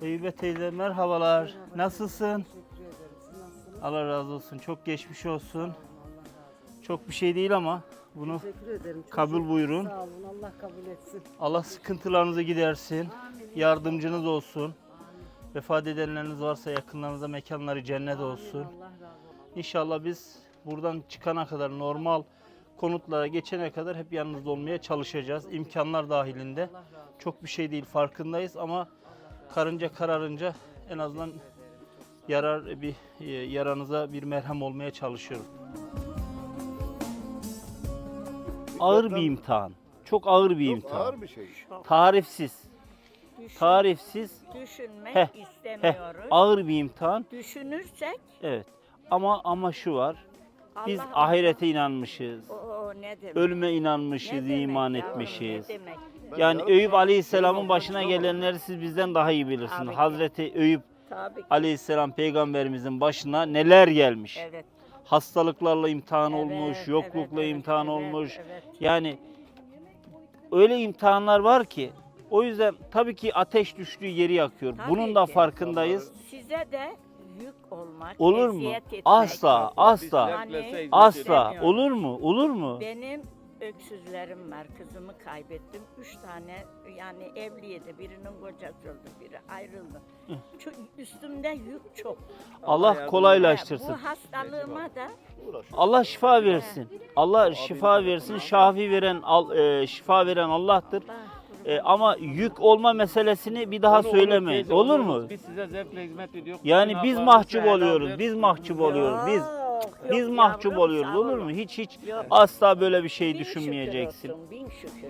Gülbe teyze merhabalar. Merhaba. Nasılsın? Allah razı olsun. Çok geçmiş olsun. Çok bir şey değil ama bunu Teşekkür ederim. Çok kabul buyurun. Sağ olun. Allah kabul etsin. Allah sıkıntılarınızı gidersin. Yardımcınız olsun. Vefat edenleriniz varsa yakınlarınıza mekanları cennet olsun. İnşallah biz buradan çıkana kadar normal konutlara geçene kadar hep yanınızda olmaya çalışacağız. İmkanlar dahilinde. Çok bir şey değil farkındayız ama karınca kararınca en azından yarar bir e, yaranıza bir merhem olmaya çalışıyoruz. Ağır bir imtihan. Çok ağır bir Çok imtihan. ağır bir şey. Tarifsiz. Düşün- Tarifsiz. düşünmek Heh, Heh, istemiyoruz. ağır bir imtihan. Düşünürsek Evet. Ama ama şu var. Biz Allah ahirete inanmışız. O ne demek? Ölüme inanmışız, Ne demek iman yavrum, etmişiz. Ne demek? Yani Eyüp Aleyhisselam'ın başına gelenleri siz bizden daha iyi bilirsiniz. Tabii ki. Hazreti Eyüp Tabii ki. Aleyhisselam peygamberimizin başına neler gelmiş. Evet. Hastalıklarla imtihan evet, olmuş, yoklukla evet, imtihan evet, olmuş. Evet. Yani öyle imtihanlar var ki o yüzden tabii ki ateş düştüğü yeri yakıyor. Tabii Bunun da ki. farkındayız. Size de yük olmak, Olur mu? eziyet etmek. Asla, asla. Yani Asla. Olur mu? Olur mu? Benim öksüzlerim var. Kızımı kaybettim. Üç tane yani evliydi. Birinin kocası öldü, biri ayrıldı. Çok, üstümde yük çok. Allah kolaylaştırsın. Bu hastalığıma da. Allah şifa versin. Allah şifa versin. Şafi veren al- e, şifa veren Allah'tır. Allah E, ama yük olma meselesini bir daha söylemeyin. Olur mu? Biz size zevkle hizmet ediyoruz. Yani biz mahcup oluyoruz. Biz mahcup oluyoruz. Biz Yok, biz yok mahcup yavrum, oluyoruz. sağ Olur olun. mu? Hiç hiç Yok. asla böyle bir şey Bin şükür düşünmeyeceksin. olsun, bin şükür.